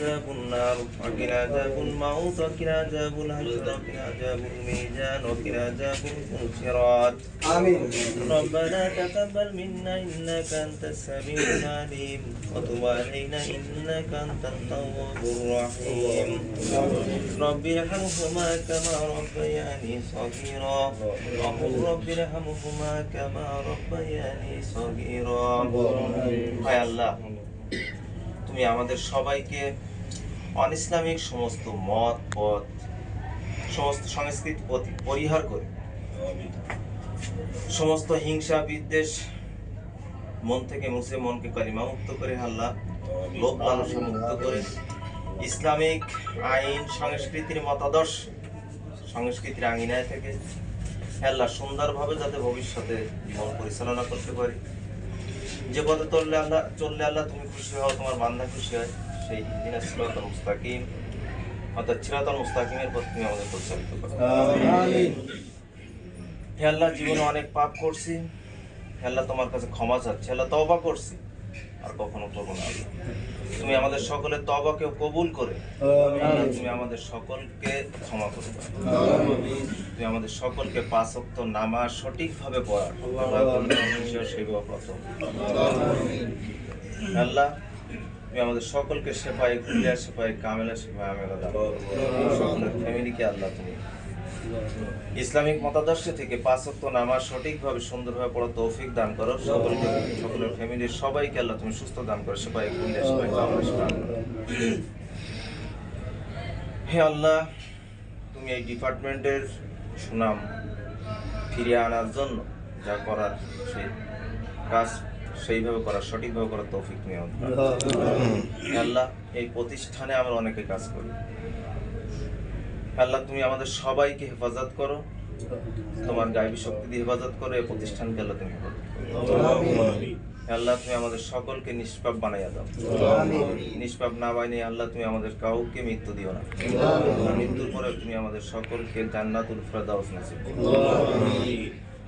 عذاب النار وقنا عذاب الموت وقنا عذاب الهجر وقنا عذاب الميزان وقنا عذاب الصراط آمين. ربنا تقبل منا إنك أنت السميع العليم وتب علينا إنك أنت التواب الرحيم. رب ارحمهما كما ربياني صغيرا. وقل رب ارحمهما كما ربياني صغيرا. يا الله. তুমি আমাদের সবাইকে অন ইসলামিক সমস্ত মত, পথ, সমস্ত সংস্কৃতি পরি- পরিহার করে। সমস্ত হিংসা, বিদ্বেষ, মন থেকে মুছে মনকে কালিমা মুক্ত করে আল্লাহ লোভ লালসা মুক্ত করে। ইসলামিক আইন, সংস্কৃতির মতাদর্শ, সংস্কৃতির আঙিনায় থেকে আল্লাহ সুন্দরভাবে যাতে ভবিষ্যতে জীবন পরিচালনা করতে পারি। যে পথে চললে আল্লাহ চললে আল্লাহ তুমি খুশি হও তোমার বান্ধা খুশি হয় সেই দিনের সিরাতুল মুস্তাকিম অর্থাৎ সিরাতুল মুস্তাকিমের পথ তুমি আমাদের পরিচালিত করো। হে আল্লাহ জীবনে অনেক পাপ করছি। হে আল্লাহ তোমার কাছে ক্ষমা চাচ্ছি। আল্লাহ তবা করছি। আর কখনো করব না। তুমি আমাদের সকলের তবাকে কবুল করে তুমি আমাদের সকলকে ক্ষমা করে তুমি আমাদের সকলকে পাঁচক্ত নামাজ সঠিকভাবে পড়ার সেবা প্রথম আল্লাহ তুমি আমাদের সকলকে সেপাই খুলিয়া সেপাই কামেলা সেপাই আমেলা দাও সকলের ফ্যামিলিকে আল্লাহ তুমি। ইসলামিক মতাদর্শ থেকে পাঁচ ওয়াক্ত নামাজ সঠিকভাবে সুন্দরভাবে পড়া তৌফিক দান করো। সকলকে সকলের ফ্যামিলির সবাইকে আল্লাহ তুমি সুস্থ দান করো সবাই খুলে সবাই কামনা দান করো। হে আল্লাহ তুমি এই ডিপার্টমেন্টের সুনাম ফিরিয়ে আনার জন্য যা করার সেই কাজ সেইভাবে করার সঠিকভাবে করার তৌফিক দাও। হে আল্লাহ। এই প্রতিষ্ঠানে আমরা অনেকে কাজ করি। আল্লাহ তুমি আমাদের সবাইকে হেফাজত করো। তোমার গায়বী শক্তি দিয়ে হেফাজত করো এই প্রতিষ্ঠানকে আল্লাহ তুমি হেফাজত করো। আল্লাহ। তুমি আমাদের সকলকে নিষ্পাপ বানাইয়া দাও। নিষ্পাপ না বানিয়ে আল্লাহ তুমি আমাদের কাউকে মৃত্যু দিও না। মৃত্যুর পরে তুমি আমাদের সকলকে জান্নাতুল ফেরদাউস নসিব করো।